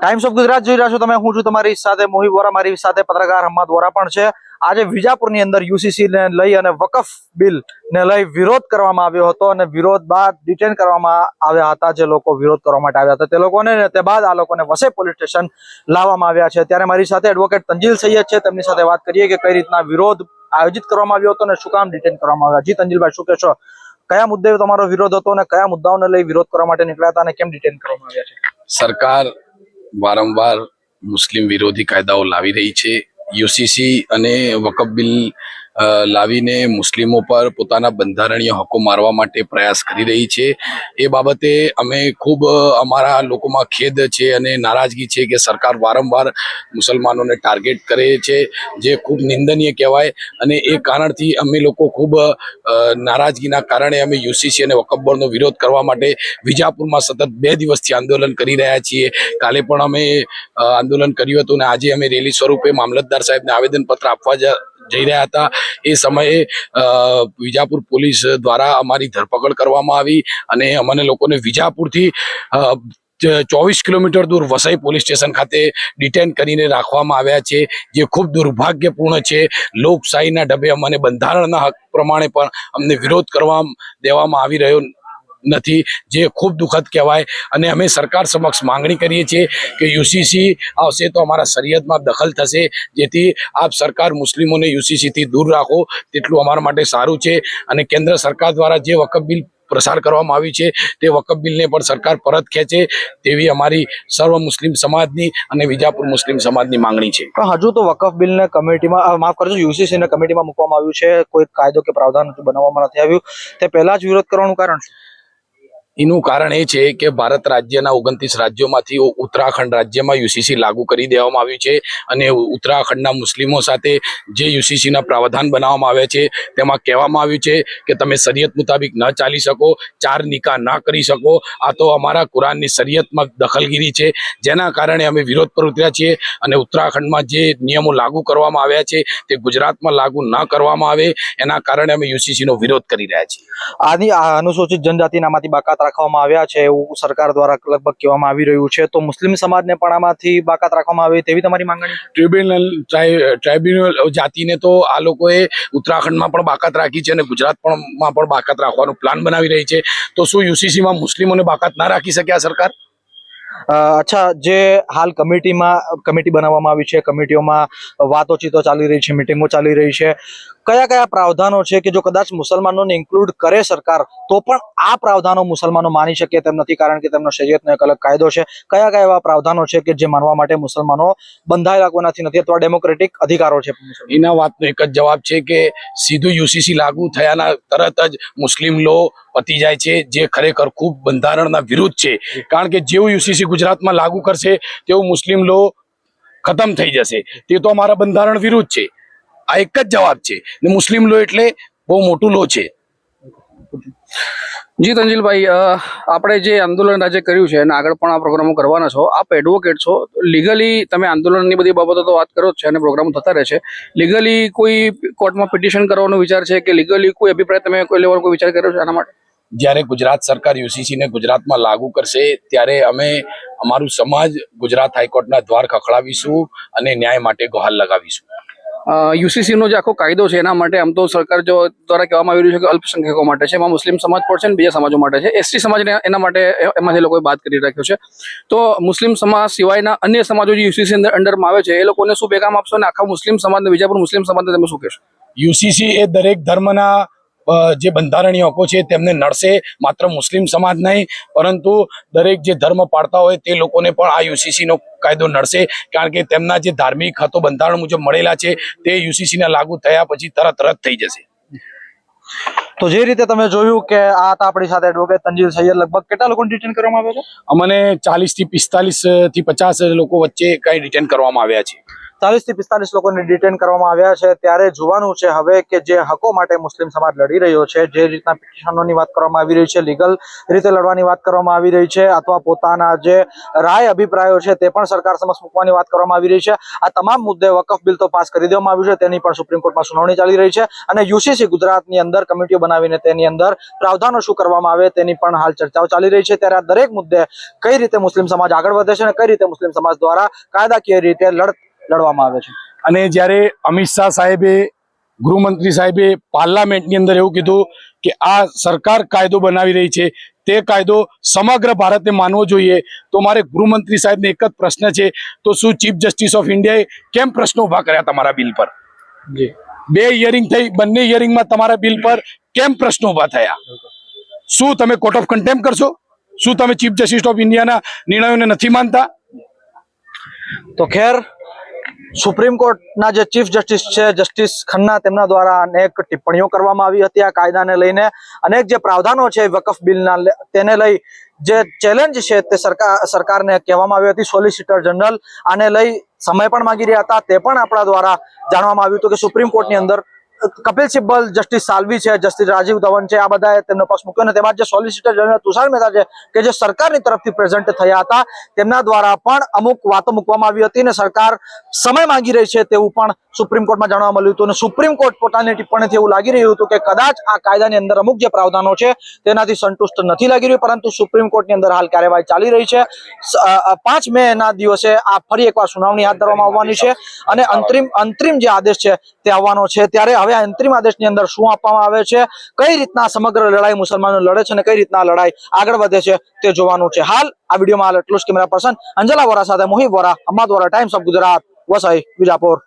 Times of Gujarat જોઈ રહ્યા છો તમે. હું છું તમારી સાથે મોહિત વોરા. મારી સાથે પત્રકાર હમ્મદ વોરા પણ છે. આજે વિજાપુરની અંદર યુસીસી ને લઈ અને વકફ બિલ ને લઈ વિરોધ કરવામાં આવ્યો હતો અને વિરોધ બાદ ડિટેન કરવામાં આવ્યા હતા, જે લોકો વિરોધ કરવા માટે આવ્યા હતા. તે લોકોને તે બાદ આ લોકોને વસે પોલીસ સ્ટેશન લાવવામાં આવ્યા છે. ત્યારે મારી સાથે એડવોકેટ તંજીલ સૈયદ છે. તેમની સાથે વાત કરીએ કે કઈ રીતના વિરોધ આયોજિત કરવામાં આવ્યો હતો અને શું કામ ડિટેન કરવામાં આવ્યા. જી તંજીલભાઈ, શું કહેશો? કયા મુદ્દે તમારો વિરોધ હતો અને કયા મુદ્દાઓને લઈ વિરોધ કરવા માટે નીકળ્યા હતા અને કેમ ડિટેન કરવામાં આવ્યા છે? સરકાર વારંવાર મુસ્લિમ વિરોધી કાયદાઓ લાવી રહી છે. યુસીસી અને વકફ બિલ લાવીને મુસ્લિમો પર પોતાના બંધારણીય હકો મારવા માટે પ્રયાસ કરી રહી છે. એ બાબતે અમે ખૂબ અમારા લોકોમાં ખેદ છે અને નારાજગી છે કે સરકાર વારંવાર મુસલમાનોને ટાર્ગેટ કરે છે, જે ખૂબ નિંદનીય કહેવાય અને એ કારણથી અમે લોકો ખૂબ નારાજગીના કારણે અમે યુસીસી અને વકફ બોર્ડનો વિરોધ કરવા માટે વિજાપુરમાં સતત બે દિવસથી આંદોલન કરી રહ્યા છીએ. કાલે પણ અમે આંદોલન કર્યું હતું અને આજે અમે રેલી સ્વરૂપે મામલતદાર સાહેબને આવેદનપત્ર આપવા જઈ રહ્યા હતા. એ સમયે વિજાપુર પોલીસ દ્વારા અમારી ધરપકડ કરવામાં આવી અને અમને લોકોને વિજાપુરથી ચોવીસ કિલોમીટર દૂર વસઈ પોલીસ સ્ટેશન ખાતે ડિટેન કરીને રાખવામાં આવ્યા છે, જે ખૂબ દુર્ભાગ્યપૂર્ણ છે. લોકશાહીના ઢબે અમને બંધારણના હક પ્રમાણે પણ અમને વિરોધ કરવા દેવામાં આવી રહ્યો નથી, જે ખૂબ દુઃખદ કહેવાય. અને અમે સરકાર સમક્ષ માંગણી કરીએ છીએ કે યુસીસી આવશે તો અમારા શરીયતમાં દખલ થશે. જેથી આપ સરકાર મુસ્લિમોને યુસીસીથી દૂર રાખો, તેટલું અમારા માટે સારું છે. અને કેન્દ્ર સરકાર દ્વારા જે વકફ બિલ પ્રસાર કરવામાં આવ્યું છે, તે વકફ બિલને પણ સરકાર પરત ખેંચે તેવી અમારી સર્વ મુસ્લિમ સમાજની અને વિજાપુર મુસ્લિમ સમાજની માંગણી છે. પણ હજુ તો વકફ બિલને કમિટીમાં માફ કરજો, યુસીસીને કમિટીમાં મૂકવામાં આવ્યું છે. કોઈ કાયદો કે પ્રાવધાન હજુ બનાવવામાં નથી આવ્યું. તે પહેલા જ વિરોધ કરવાનું કારણ શું? એનું કારણ એ છે કે ભારત રાજ્યના ઓગણત્રીસ રાજ્યોમાંથી ઉત્તરાખંડ રાજ્યમાં યુસીસી લાગુ કરી દેવામાં આવ્યું છે અને ઉત્તરાખંડના મુસ્લિમો સાથે જે યુસીસીના પ્રાવધાન બનાવવામાં આવ્યા છે તેમાં કહેવામાં આવ્યું છે કે તમે શરીયત મુતાબિક ન ચાલી શકો, ચાર નિકાહ ના કરી શકો. આ તો અમારા કુરાનની શરીયતમાં દખલગીરી છે. જેના કારણે અમે વિરોધ પર ઉતર્યા છીએ અને ઉત્તરાખંડમાં જે નિયમો લાગુ કરવામાં આવ્યા છે તે ગુજરાતમાં લાગુ ન કરવામાં આવે. એના કારણે અમે યુસીસીનો વિરોધ કરી રહ્યા છીએ. આની અનુસૂચિત જનજાતિનામાંથી બાકાત રાખવામાં આવ્યા છે એવું સરકાર દ્વારા લગભગ કહેવામાં આવી રહ્યું છે. તો મુસ્લિમ સમાજને પણ આમાંથી બાકાત રાખવામાં આવે તેવી તમારી માંગણી ટ્રિબ્યુનલ ટ્રાઇબ્યુનલ જાતિને તો આ લોકોએ ઉત્તરાખંડમાં પણ બાકાત રાખી છે અને ગુજરાત પણ માં પણ બાકાત રાખવાનો પ્લાન બનાવી રહી છે. તો શું યુસીસીમાં મુસ્લિમોને બાકાત ના રાખી શકે આ સરકાર? અચ્છા જે હાલ કમિટીમાં કમિટી બનાવવામાં આવી છે કમિટીઓમાં વાતોચીતો ચાલી રહી છે મિટિંગો ચાલી રહી છે. કયા કયા પ્રાવધાનો છે કે જો કદાચ મુસલમાનોને ઇન્ક્લુડ કરે સરકાર, તો પણ આ પ્રાવધાનો મુસલમાનો માની શકે તેમ નથી, કારણ કે તેમનો શરીયતનો એક અલગ કાયદો છે. કયા કયા એવા પ્રાવધાનો છે કે જે માનવા માટે મુસલમાનો બંધાયેલા કોનાથી નથી અથવા ડેમોક્રેટિક અધિકારો છે? એના વાતનો એક જ જવાબ છે કે સીધું યુસીસી લાગુ થયાના તરત જ મુસ્લિમ લો પતી જાય છે, જે ખરેખર ખૂબ બંધારણના વિરુદ્ધ છે. કારણ કે જેવું યુસીસી ગુજરાતમાં લાગુ કરશે, તેવું મુસ્લિમ લો ખતમ થઈ જશે. તે તો અમારા બંધારણ વિરુદ્ધ છે. આ એક જ જવાબ છે. ને મુસ્લિમ લો એટલે બહુ મોટું લો છે. જી તંજીલભાઈ આપણે જે આંદોલન આજે કર્યું છે અને આગળ પણ આ પ્રોગ્રામો કરવાના છો, આપ એડવોકેટ છો. લીગલી તમે આંદોલનની બધી બાબતો તો વાત કરો જ છે અને પ્રોગ્રામો થતા રહે છે. લીગલી કોઈ કોર્ટમાં પિટિશન કરવાનો વિચાર છે કે લીગલી કોઈ અભિપ્રાય તમે કોઈ લેવાનો કોઈ વિચાર કર્યો છે આના માટે? જ્યારે ગુજરાત સરકાર યુસીસીને ગુજરાતમાં લાગુ કરશે, ત્યારે અમે અમારું સમાજ ગુજરાત હાઈકોર્ટના દ્વાર ખખડાવીશું અને ન્યાય માટે ગુહાર લગાવીશું. યુસીસી નો જે આખો કાયદો છે એના માટે આમ તો સરકાર જો દ્વારા કહેવામાં આવી રહ્યું છે કે અલ્પસંખ્યકો માટે છે, એમાં મુસ્લિમ સમાજ પણ છે ને બીજા સમાજો માટે છે. એસટી સમાજને એના માટે એમાંથી લોકોએ વાત કરી રાખ્યો છે. તો મુસ્લિમ સમાજ સિવાયના અન્ય સમાજો જે યુસીસી અંડરમાં આવે છે, એ લોકોને શું પેગામ આપશો અને આખા મુસ્લિમ સમાજને બીજા પણ મુસ્લિમ સમાજને તમે શું કહેશો? યુસીસી એ દરેક ધર્મના જે બંધારણીય હકો છે તેમને નડશે માત્ર મુસ્લિમ સમાજ નહીં પરંતુ દરેક જે ધર્મ પાળતા હોય તે લોકોને પણ આ યુસીસી નો કાયદો નડશે કારણ કે તેમના જે ધાર્મિક હતો બંધારણ મુજબ મળેલા છે તે યુસીસીના લાગુ થયા પછી તરત રદ થઈ જશે. તો જે રીતે તમે જોયું કે આ હતા આપણી સાથે એડવોકેટ તંજીલ સૈયદ લગભગ કેટલા લોકોને ડિટેન કરવામાં આવ્યા છે? અમને ચાલીસથી પિસ્તાલીસથી પચાસ લોકો વચ્ચે કઈ રિટર્ન કરવામાં આવ્યા છે. ચાલીસથી પિસ્તાલીસ લોકોને ડિટેન કરવામાં આવ્યા છે. ત્યારે જોવાનું છે હવે કે જે હકો માટે મુસ્લિમ સમાજ લડી રહ્યો છે, જે રીતના પિટિશનોની વાત કરવામાં આવી રહી છે, લીગલ રીતે લડવાની વાત કરવામાં આવી રહી છે, અથવા પોતાના જે રાય અભિપ્રાયો છે તે પણ સરકાર સમક્ષ મૂકવાની વાત કરવામાં આવી રહી છે. આ તમામ મુદ્દે વકફ બિલ તો પાસ કરી દેવામાં આવ્યું છે, તેની પણ સુપ્રીમ કોર્ટમાં સુનાવણી ચાલી રહી છે અને યુસીસી ગુજરાતની અંદર કમિટીઓ બનાવીને તેની અંદર પ્રાવધાનો શું કરવામાં આવે તેની પણ હાલ ચર્ચાઓ ચાલી રહી છે. ત્યારે આ દરેક મુદ્દે કઈ રીતે મુસ્લિમ સમાજ આગળ વધે છે અને કઈ રીતે મુસ્લિમ સમાજ દ્વારા કાયદાકીય રીતે લડ લડવામાં આવે છે. અને જ્યારે અમિત શાહ સાહેબે ગૃહમંત્રી સાહેબે પાર્લામેન્ટની અંદર એવું કીધું કે આ સરકાર કાયદો બનાવી રહી છે તે કાયદો સમગ્ર ભારતને માનવો જોઈએ તો મારે ગૃહમંત્રી સાહેબને એક જ પ્રશ્ન છે તો શું ચીફ જસ્ટિસ ઓફ ઇન્ડિયાએ કેમ પ્રશ્નો ઊભા કર્યા તમારા બિલ પર? જી. બે હિયરિંગ થઈ બંને હિયરિંગમાં તમારા બિલ પર કેમ પ્રશ્નો ઊભા થયા? શું તમે કોર્ટ ઓફ કન્ટેમ્પ કરશો? શું તમે ચીફ જસ્ટિસ ઓફ ઇન્ડિયાના નિર્ણયોને નથી માનતા? તો ખેર સુપ્રીમ કોર્ટના જે ચીફ જસ્ટિસ છે, જસ્ટિસ ખન્ના, તેમના દ્વારા અનેક ટિપ્પણીઓ કરવામાં આવી હતી આ કાયદાને લઈને. અનેક જે પ્રાવધાનો છે વકફ બિલના તેને લઈ જે ચેલેન્જ છે તે સરકાર, સરકારને કહેવામાં આવી હતી, સોલિસિટર જનરલ. આને લઈ સમય પણ માંગી રહ્યા હતા. તે પણ આપણા દ્વારા જાણવામાં આવ્યું હતું કે સુપ્રીમ કોર્ટની અંદર કપિલ સિબ્બલ, જસ્ટિસ સાલવી છે, જસ્ટિસ રાજીવ ધવન છે, આ બધાએ તેમનો પક્ષ મૂક્યો અને તેમાં જે સોલિસિટર જનરલ તુષાર મહેતા છે, કે જે સરકારની તરફથી પ્રેઝન્ટ થયા હતા, તેમના દ્વારા પણ અમુક વાતો મૂકવામાં આવી હતી અને સરકાર સમય માંગી રહી છે તેવું પણ સુપ્રીમ કોર્ટમાં જાણવા મળ્યું હતું અને સુપ્રીમ કોર્ટ પોતાની ટિપ્પણીથી એવું લાગી રહ્યું હતું કે કદાચ આ કાયદાની અંદર અમુક જે પ્રાવધાનો છે, તેનાથી સંતુષ્ટ નથી લાગી રહ્યું, પરંતુ સુપ્રીમ કોર્ટની અંદર હાલ કાર્યવાહી ચાલી રહી છે. પાંચ મે ના દિવસે આ ફરી એકવાર સુનાવણી હાથ ધરવામાં આવવાની છે અને અંતરિમ અંતરિમ જે આદેશ છે તે આવવાનો છે, ત્યારે હવે આ અંતરિમ આદેશની અંદર શું આપવામાં આવે છે? કઈ રીતના સમગ્ર લડાઈ મુસલમાનો લડે છે અને કઈ રીતના લડાઈ આગળ વધે છે તે જોવાનું છે. હાલ આ વિડીયોમાં હાલ એટલું જ. કેમેરા પર્સન અંજલા વોરા સાથે મોહિત વોરા અમાદ વોરા ટાઈમ્સ ઓફ ગુજરાત વસાઈ, વિજાપુર.